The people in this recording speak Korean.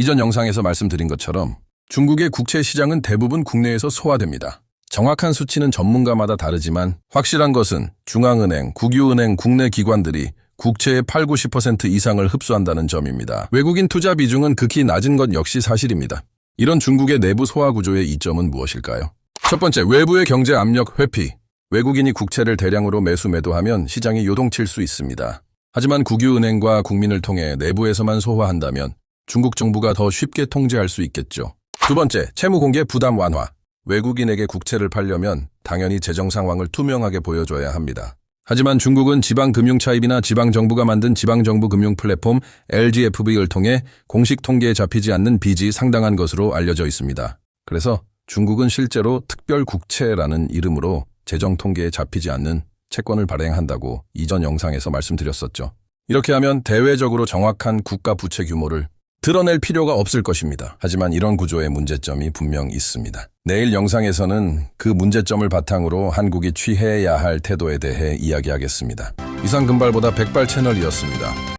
이전 영상에서 말씀드린 것처럼 중국의 국채 시장은 대부분 국내에서 소화됩니다. 정확한 수치는 전문가마다 다르지만 확실한 것은 중앙은행, 국유은행, 국내 기관들이 국채의 8, 90% 이상을 흡수한다는 점입니다. 외국인 투자 비중은 극히 낮은 것 역시 사실입니다. 이런 중국의 내부 소화 구조의 이점은 무엇일까요? 첫 번째, 외부의 경제 압력 회피. 외국인이 국채를 대량으로 매수 매도하면 시장이 요동칠 수 있습니다. 하지만 국유은행과 국민을 통해 내부에서만 소화한다면 중국 정부가 더 쉽게 통제할 수 있겠죠. 두 번째, 채무 공개 부담 완화. 외국인에게 국채를 팔려면 당연히 재정 상황을 투명하게 보여줘야 합니다. 하지만 중국은 지방금융차입이나 지방정부가 만든 지방정부 금융 플랫폼 LGFV를 통해 공식 통계에 잡히지 않는 빚이 상당한 것으로 알려져 있습니다. 그래서 중국은 실제로 특별국채라는 이름으로 재정 통계에 잡히지 않는 채권을 발행한다고 이전 영상에서 말씀드렸었죠. 이렇게 하면 대외적으로 정확한 국가 부채 규모를 드러낼 필요가 없을 것입니다. 하지만 이런 구조의 문제점이 분명 있습니다. 내일 영상에서는 그 문제점을 바탕으로 한국이 취해야 할 태도에 대해 이야기하겠습니다. 이상 금발보다 백발 채널이었습니다.